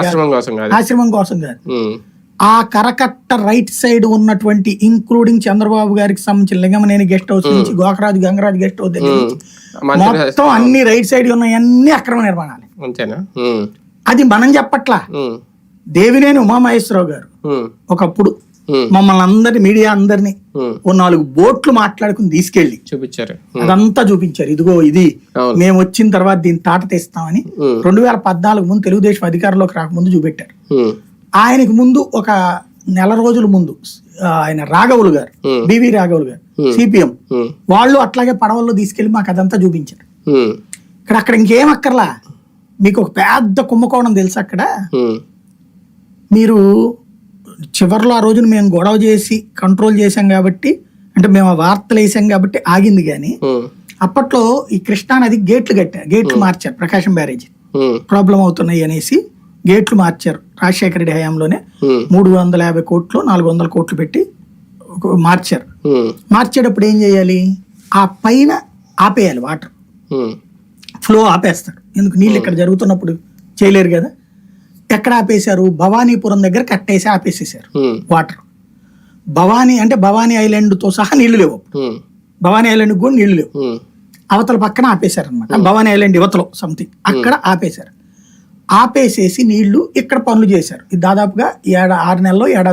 ఆశ్రమం కోసం కాదు. ఆశ్రమం కోసం కాదు. ఉమ్, ఆ కరకట్ట రైట్ సైడ్ ఉన్నటువంటి ఇంక్లూడింగ్ చంద్రబాబు గారికి సంబంధించిన లింగమనేని గెస్ట్ హౌస్ నుంచి గోకరాజు గంగరాజు గెస్ట్ హౌస్ దగ్గర మొత్తం అన్ని రైట్ సైడ్ ఉన్నాయన్నీ అక్రమ నిర్మాణాలు. అది మనం చెప్పట్లా. దేవినేని ఉమామహేశ్వరరావు గారు ఒకప్పుడు మమ్మల్ని అందరినీ మీడియా అందరినీ ఉమ్, ఓ నాలుగు బోట్లు మాట్లాడుకుని తీసుకెళ్ళి చూపించారు. ఉమ్, అదంతా చూపించారు. ఇదిగో ఇది. మేము వచ్చిన తర్వాత దీన్ని తాట తీస్తామని రెండు వేల పద్నాలుగు ముందు తెలుగుదేశం అధికారంలోకి రాకముందు చూపెట్టారు. ఆయనకు ముందు ఒక నెల రోజుల ముందు ఆయన రాఘవులు గారు బివి రాఘవులు గారు Hmm. సిపిఎం. వాళ్ళు అట్లాగే పడవల్లో తీసుకెళ్ళి మాకు అదంతా చూపించారు. ఇక్కడ అక్కడ ఇంకేం అక్కర్లా? మీకు ఒక పెద్ద కుంభకోణం తెలుసు అక్కడ? మీరు చివర్లో ఆ రోజున మేము గొడవ చేసి కంట్రోల్ చేశాం కాబట్టి అంటే మేము ఆ వార్తలు వేసాం కాబట్టి ఆగింది కానీ అప్పట్లో ఈ కృష్ణా నది గేట్లు కట్టారు గేట్లు మార్చారు ప్రకాశం బ్యారేజ్. ప్రాబ్లం అవుతున్నాయి అనేసి గేట్లు మార్చారు రాజశేఖర రెడ్డి హయాంలోనే. మూడు వందల యాభై కోట్లు నాలుగు వందల కోట్లు పెట్టి ఒక- మార్చారు. మార్చేటప్పుడు ఏం చేయాలి? ఆ పైన ఆపేయాలి వాటర్. ఫ్లో ఆపేస్తాడు ఎందుకు? నీళ్ళు ఇక్కడ జరుగుతున్నప్పుడు చేయలేరు కదా. ఎక్కడ ఆపేశారు భవానీపురం దగ్గర కట్టేసి ఆపేసేసారు వాటర్. భవానీ అంటే భవానీ ఐలాండ్తో సహా నీళ్ళు లేవు భవానీ ఐలాండ్ కూడా నీళ్ళు లేవు. అవతల పక్కన ఆపేశారు అనమాట భవానీ ఐలాండ్ యువతలో సంథింగ్ అక్కడ ఆపేశారు. ఆపేసేసి నీళ్ళు ఇక్కడ పనులు చేశారు. ఇది దాదాపుగా ఏడా ఆరు నెలల్లో ఏడాది